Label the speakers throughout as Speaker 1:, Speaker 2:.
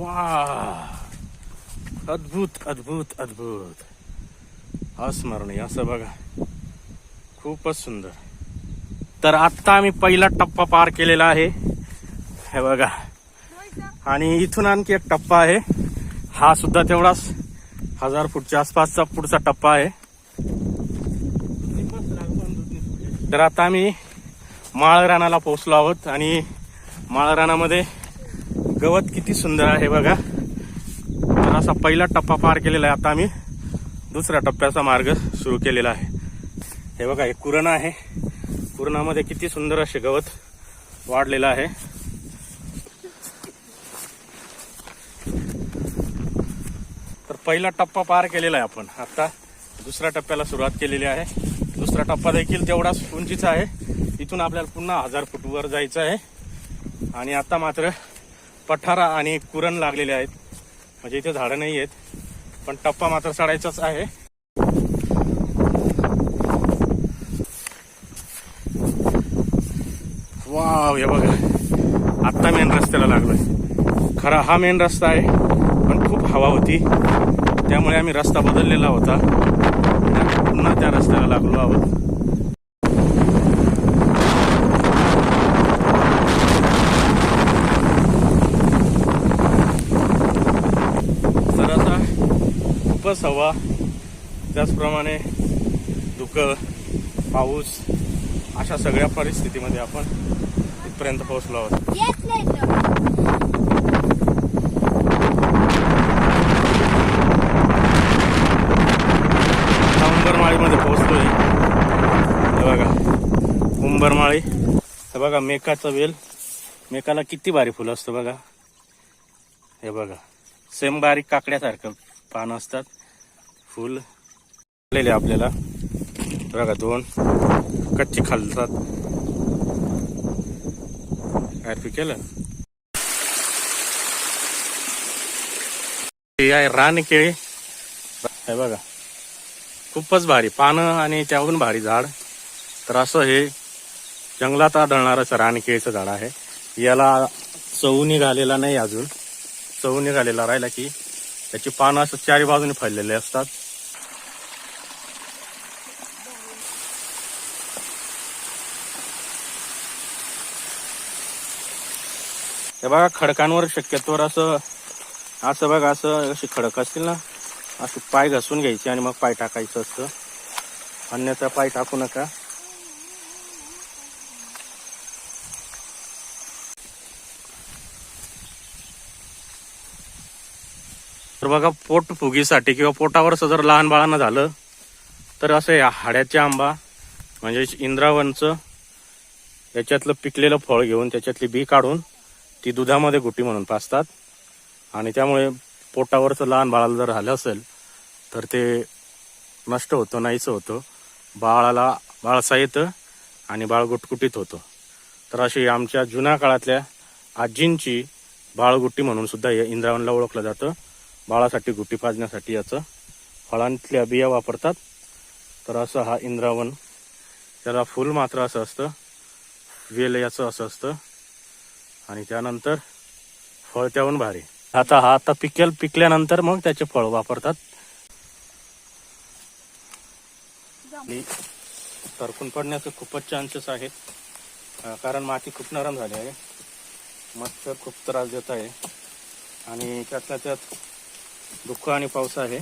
Speaker 1: वा अद्भुत अद्भुत अद्भुत. अस्मरणीय असं बघा. खूपच सुंदर. तर आत्ता आम्ही पहिला टप्पा पार केलेला आहे. हे बघा. आणि इथून आणखी एक टप्पा आहे. हा सुद्धा तेवढाच हजार फूटच्या आसपासचा पुढचा टप्पा आहे. तर आता आम्ही माळरानाला पोहोचलो आहोत आणि माळरानामध्ये गवत किती सुंदर आहे बघा. तर असा पहिला टप्पा पार केलेला आहे. आता आम्ही दुसऱ्या टप्प्याचा मार्ग सुरू केलेला आहे. हे बघा हे कुरण आहे. कुरणामध्ये किती सुंदर असे गवत वाढलेलं आहे. तर पहिला टप्पा पार केलेला आहे आपण. आता दुसऱ्या टप्प्याला सुरुवात केलेली आहे. दुसरा टप्पा देखील तेवढाच उंचीचा आहे. इथून आपल्याला पुन्हा हजार फूटवर जायचं आहे. आणि आता मात्र पठारा आणि कुरण लागलेले आहेत. म्हणजे इथे झाडं नाही आहेत पण टप्पा मात्र चढायचाच आहे. वाव हे बघा. आत्ता मेन रस्त्याला लागलोय. खरा हा मेन रस्ता आहे पण खूप हवा होती. त्यामुळे आम्ही रस्ता बदललेला होता. पुन्हा त्या रस्त्याला लागलो आहोत तर आता खूपच हवा. त्याचप्रमाणे धुकं पाऊस अशा सगळ्या परिस्थितीमध्ये आपण इथपर्यंत पोहोचलो आहोत. उंबरमाळीमध्ये पोहोचलोय. हे बघा उंबरमाळी हे बघा मेकाचा वेल. मेकाला किती भारी फुलं असतं बघा. हे बघा सेम बारीक काकड्यासारखं पानं असतात. फुल आलेले आपल्याला. बघा दोन कच्ची खालतात. काय केलं. हे आहे रानकेळी हे बघा. खूपच भारी. पानं आणि त्याहून भारी झाड. तर असं हे जंगलात आढळणारं असं रानकेळीचं झाड आहे. याला चव निघालेला नाही अजून. चव निघालेला राहिला की त्याची पानं असं चारी बाजूने फैललेले असतात. हे बघा खडकांवर शक्यतोवर असं असं बघा असं अशी खडक असतील ना अशी पाय घासून घ्यायची आणि मग पाय टाकायचं असतं. अन्यथा पाय टाकू नका. तर बघा पोट फुगीसाठी किंवा पोटावरच जर लहान बाळांना झालं तर असं या हाड्याचे आंबा म्हणजे इंद्रावनचं याच्यातलं पिकलेलं फळ घेऊन त्याच्यातली बी काढून ती दुधामध्ये गुटी म्हणून पाचतात. आणि त्यामुळे पोटावरचं लहान बाळाला जर झालं असेल तर ते नष्ट होतं नाहीचं होतं. बाळाला बाळसा येतं आणि बाळ गुटगुटीत होतं. तर अशी आमच्या जुन्या काळातल्या आजींची बाळगुट्टी म्हणून सुद्धा या इंद्रावनला ओळखलं जातं. बाळासाठी गुट्टी पाजण्यासाठी याचं फळांतल्या बिया वापरतात. तर असं हा इंद्रावण त्याला फुल मात्र असं असतं वेल याचं असं असतं. आणि त्यानंतर फळ त्याहून भारी. आता हा आता पिकेल पिकल्यानंतर मग त्याचे फळ वापरतात. आणि सरकून पडण्याचे खूपच चान्सेस आहेत. कारण माती खूप नरम झाली आहे. मच्छर खूप त्रास देत आहे. आणि त्यातल्या त्यात दुःख आणि पाऊस आहे.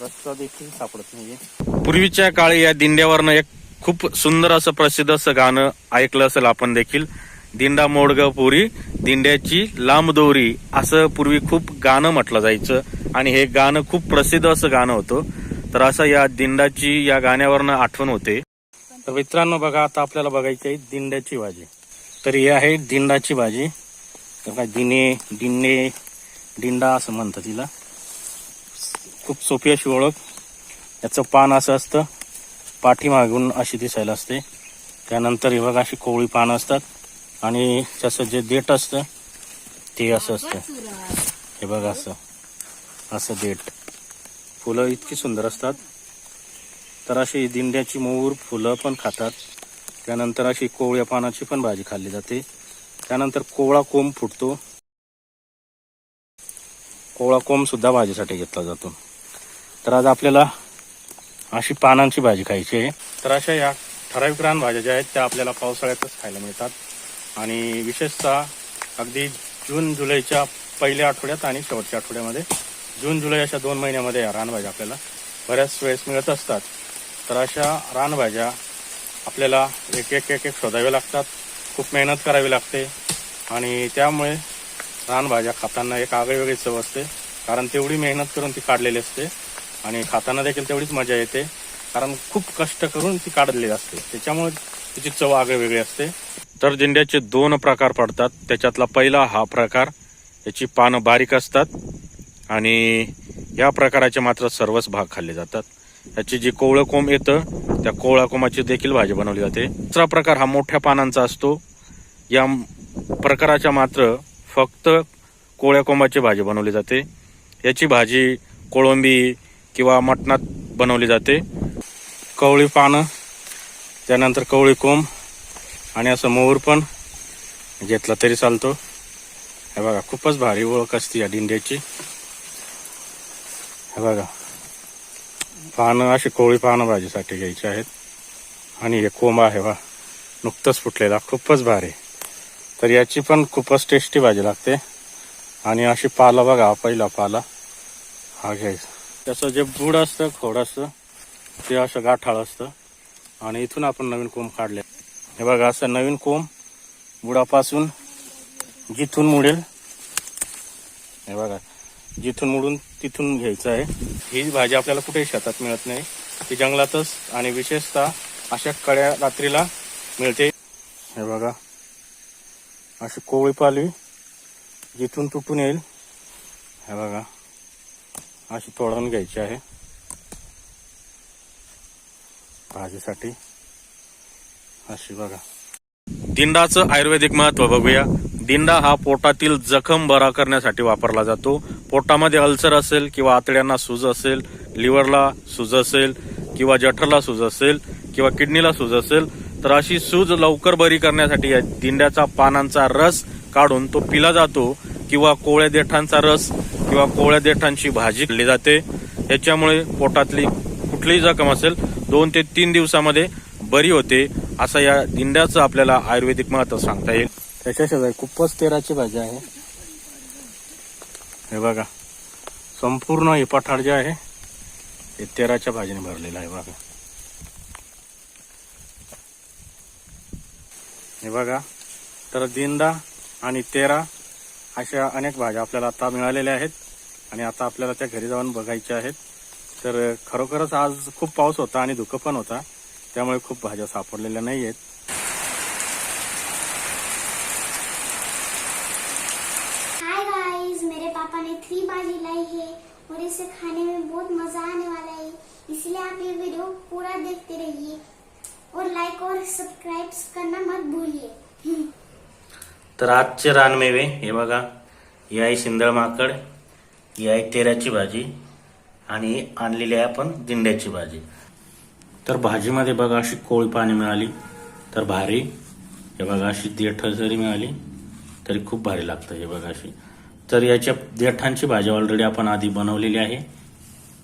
Speaker 1: रस्ता देखील सापडत नाहीये. पूर्वीच्या काळी या दिंड्यावरनं एक खूप सुंदर असं प्रसिद्ध असं गाणं ऐकलं असेल आपण देखील. दिंडा मोडग पुरी दिंड्याची लांब दोरी असं पूर्वी खूप गाणं म्हटलं जायचं. आणि हे गाणं खूप प्रसिद्ध असं गाणं होतं. तर असं या दिंडाची या गाण्यावरनं आठवण होते. तर मित्रांनो बघा आता आपल्याला बघायची आहे दिंड्याची भाजी तर ही आहे दिंडाची भाजी तर काय दिने दिंडे दिंडा असं म्हणतात तिला. खूप सोपी अशी ओळख. याचं पान असं असतं. पाठीमागून अशी दिसायला असते. त्यानंतर हे बघा अशी कोवळी पानं असतात. आणि त्याचं जे देठ असतं ते असं असतं. हे बघा असं. असं देठ. फुलं इतकी सुंदर असतात. तर अशी दिंड्याची मूर फुलं पण खातात. त्यानंतर अशी कोवळ्या पानाची पण भाजी खाल्ली जाते. त्यानंतर कोवळा कोंब फुटतो. कोवळा कोंब सुद्धा भाजीसाठी घेतला जातो. तर आज आपल्याला अशी पानांची भाजी खायची आहे. तर अशा या ठराविक रानभाज्या ज्या आहेत त्या आपल्याला पावसाळ्यातच खायला मिळतात. आणि विशेषतः अगदी जून जुलैच्या पहिल्या आठवड्यात आणि शेवटच्या आठवड्यामध्ये जून जुलै अशा दोन महिन्यामध्ये या रानभाज्या आपल्याला बऱ्याच वेळेस मिळत असतात. तर अशा रानभाज्या आपल्याला एक एक एक एक शोधाव्या लागतात. खूप मेहनत करावी लागते. आणि त्यामुळे रानभाज्या खाताना एक आगळीवेगळी चव असते. कारण तेवढी मेहनत करून ती काढलेली असते. आणि खाताना देखील तेवढीच मजा येते. कारण खूप कष्ट करून ती काढलेली असते. त्याच्यामुळे तिची चव आगळीवेगळी असते. तर दिंड्याचे दोन प्रकार पडतात. त्याच्यातला पहिला हा प्रकार याची पानं बारीक असतात आणि या प्रकाराचे मात्र सर्वच भाग खाल्ले जातात. याची जी कोवळं कोंब येतं त्या कोवळ्या कोंबाची देखील भाजी बनवली जाते. दुसरा प्रकार हा मोठ्या पानांचा असतो. या प्रकाराच्या मात्र फक्त कोवळ्या कोंबाची भाजी बनवली जाते. याची भाजी कोळंबी किंवा मटणात बनवली जाते. कवळी पानं त्यानंतर कवळी कोंब आणि असं मोहर पण घेतला तरी चालतो. हे बघा खूपच भारी ओळख असते या दिंड्याची. हे बघा पानं अशी कोवळी पानं भाजीसाठी घ्यायची आहेत. आणि हे कोंब आहे बा नुकतंच फुटलेला खूपच भारी. तर याची पण खूपच टेस्टी भाजी लागते. आणि अशी पाला बघा पहिला पाला. हा घ्यायचा. त्याचं जे बुड असतं खोड असतं ते असं गाठाळ असतं. आणि इथून आपण नवीन कोंब काढले. हे बघा असं नवीन कोंब बुडापासून जिथून मुडेल. हे बघा जिथून मुडून तिथून घ्यायचं आहे. ही भाजी आपल्याला कुठेही शेतात मिळत नाही. ती जंगलातच आणि विशेषतः अशा कड्या रात्रीला मिळते. हे बघा अशी कोवळी पालवी जिथून तुटून येईल. हे बघा. अशी तोडून घ्यायची आहे. भाजीसाठी अशी बघा. दिंडाचं आयुर्वेदिक महत्त्व बघूया. दिंडा हा पोटातील जखम बरा करण्यासाठी वापरला जातो. पोटामध्ये अल्सर असेल किंवा आतड्यांना सूज असेल लिव्हरला सूज असेल किंवा जठरला सूज असेल किंवा किडनीला सूज असेल तर अशी सूज लवकर बरी करण्यासाठी दिंड्याचा पानांचा रस काढून तो पिला जातो किंवा कोवळ्या देठांचा रस किंवा कोवळ्या देठांची भाजी केली जाते. याच्यामुळे पोटातली कुठलीही जखम असेल दोन ते तीन दिवसामध्ये बरी होते असं या दिंड्याचं आपल्याला आयुर्वेदिक महत्त्व सांगता येईल. त्याच्या शेजारी खूपच तेराची भाजी आहे. हे बघा संपूर्ण हे पठार जे आहे हे तेराच्या भाजीने भरलेलं आहे बघा. हे बघा तर दिंडा आणि तेरा अशा अनेक भाज्या आपल्याला आता मिळालेल्या आहेत आणि आता आपल्याला त्या घरी जाऊन बघायच्या आहेत. तर खरोखरच आज खूप पाऊस होता आणि धुकं पण होता. त्यामुळे खूप भाज्या सापडलेल्या नाही आहेत.
Speaker 2: थ्री भाजी लाई है और इसे खाने में बहुत मजा आने वाला है। इसलिए आप ये वीडियो पूरा देखते रहिए और लाइक और सब्सक्राइब करना मत भूलिए।
Speaker 1: तर आजचे रानमेवे हे बघा. ही आहे शिंदळ माकड ही आहे तेऱ्याची भाजी आणि आणलेली आहे आपण दिंड्याची भाजी. तर भाजीमध्ये बघा अशी कोळी पाणी मिळाली तर भारी. हे बघा अशी देठ जरी मिळाली तरी खूप भारी लागतं हे बघा अशी. तर याच्या देठांची भाजी ऑलरेडी आपण आधी बनवलेली आहे.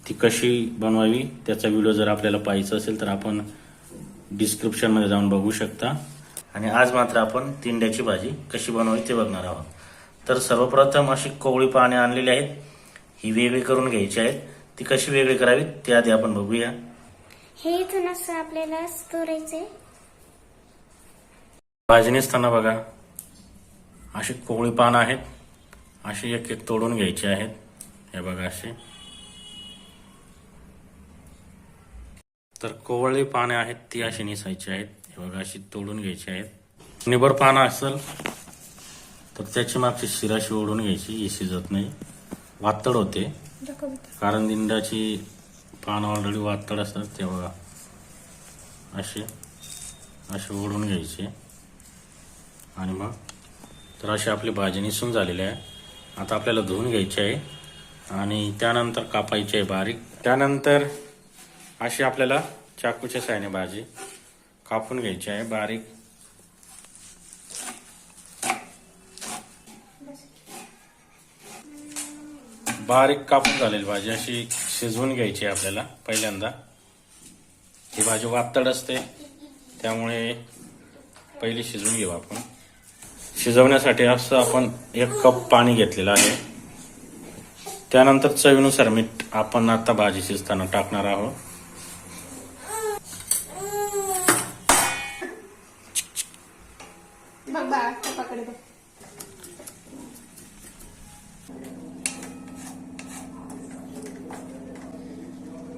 Speaker 1: ती कशी बनवावी त्याचा व्हिडिओ जर आपल्याला पाहायचा असेल तर आपण डिस्क्रिप्शनमध्ये जाऊन बघू शकता. आणि आज मात्र आपण तिंड्याची भाजी कशी बनवावी ते बघणार आहोत. तर सर्वप्रथम अशी कोवळी पाने आणलेली आहेत. ही वेगळी करून घ्यायची आहेत. ती कशी वेगळी करावी ते आधी आपण बघूया.
Speaker 2: हे इथून असं आपल्याला तोडायचंय
Speaker 1: भाजी नसताना बघा. अशी कोवळी पानं आहेत. अशी एक एक तोडून घ्यायची आहेत. हे बघा अशी तर कोवळी पाने आहेत ती अशी निसायची आहेत. बघा अशी तोडून घ्यायची आहेत. निबर पानं असेल तर त्याची मागची शिराशी ओढून घ्यायची ही शिजत नाही. वातड होते. कारण दिंडाची पानं ऑलरेडी वातड असतात ते बघा असे असे ओढून घ्यायचे. आणि मग तर अशी आपली भाजी निसून झालेली आहे. आता आपल्याला धुवून घ्यायची आहे. आणि त्यानंतर कापायची आहे बारीक. त्यानंतर अशी आपल्याला चाकूच्या सायने भाजी कापून घ्यायची आहे बारीक. बारीक कापून झालेली भाजी अशी शिजवून घ्यायची आहे आपल्याला पहिल्यांदा. ही भाजी वातड असते त्यामुळे पहिली शिजवून घेऊ आपण. शिजवण्यासाठी असं आपण एक कप पाणी घेतलेलं आहे. त्यानंतर चवीनुसार मीठ आपण आता भाजी शिजताना टाकणार आहोत.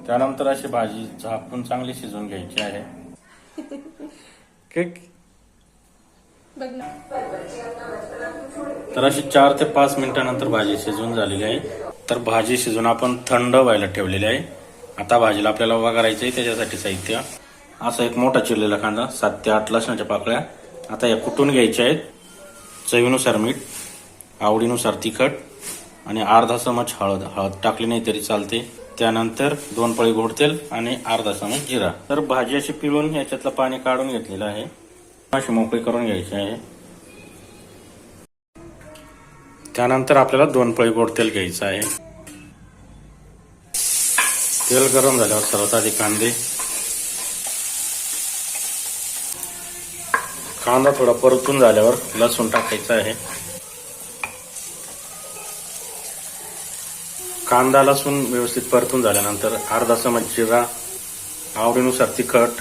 Speaker 1: त्यानंतर अशी भाजी झाकून चांगली शिजवून घ्यायची आहे. तर अशी चार ते पाच मिनिटानंतर भाजी शिजवून झालेली आहे. तर भाजी शिजून आपण थंड व्हायला ठेवलेली आहे. आता भाजीला आपल्याला वगारायचं आहे त्याच्यासाठी साहित्य. असा एक मोठा चिरलेला कांदा सात ते आठ लसणाच्या पाकळ्या. आता या कुटून घ्यायच्या आहेत. चवीनुसार मीठ आवडीनुसार तिखट आणि अर्धा चमच हळद. हळद टाकली नाही तरी चालते. त्यानंतर दोन पळी गोड तेल आणि अर्धा चमच जिरा. तर भाजी अशी पिळून याच्यातलं पाणी काढून घेतलेलं आहे. अशी मोकळी करून घ्यायची आहे. त्यानंतर आपल्याला दोन पळी गोड तेल घ्यायचं आहे. तेल गरम झाल्यावर सर्वात आधी कांदे. कांदा थोडा परतून झाल्यावर लसूण टाकायचा आहे. कांदा लसूण व्यवस्थित परतून झाल्यानंतर अर्धा चमच जिरा आवडीनुसार तिखट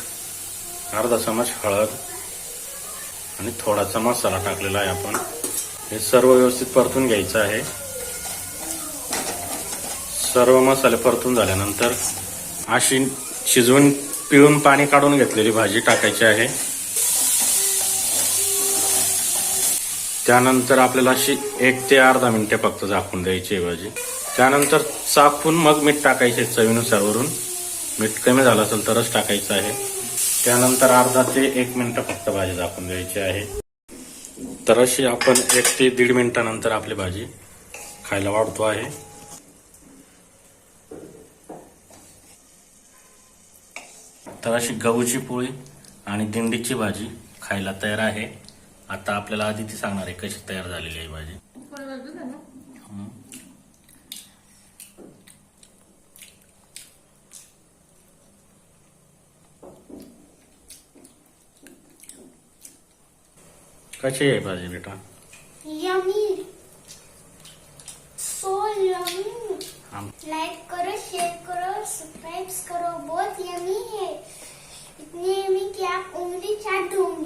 Speaker 1: अर्धा चमच हळद आणि थोडासा मसाला टाकलेला आहे आपण. हे सर्व व्यवस्थित परतून घ्यायचं आहे. सर्व मसाले परतून झाल्यानंतर अशी शिजवून पिळून पाणी काढून घेतलेली भाजी टाकायची आहे. त्यानंतर आपल्याला अशी एक ते अर्धा मिनिटे फक्त झाकून द्यायची आहे भाजी. त्यानंतर चाकून मग मीठ टाकायचे चवीनुसार वरून. मीठ कमी झालं असेल तरच टाकायचं आहे. त्यानंतर अर्धा ते एक मिनिट फक्त भाजी झाकून द्यायची आहे. तर अशी आपण एक ते दीड मिनिटानंतर आपली भाजी खायला वाढतो आहे. तर अशी गहूची पोळी आणि दिंडीची भाजी खायला तयार आहे. आता आपल्याला आधी ती सांगणार आहे कशी तयार झालेली आहे भाजी. कशी आहे भाजी बेटा
Speaker 2: यमी. सो यमी
Speaker 1: आम-
Speaker 2: लाइक करो शेयर करो सब्सक्राइब करो. बहुत यमी है. इतनी यमी कि आप उंगली चाट होंगे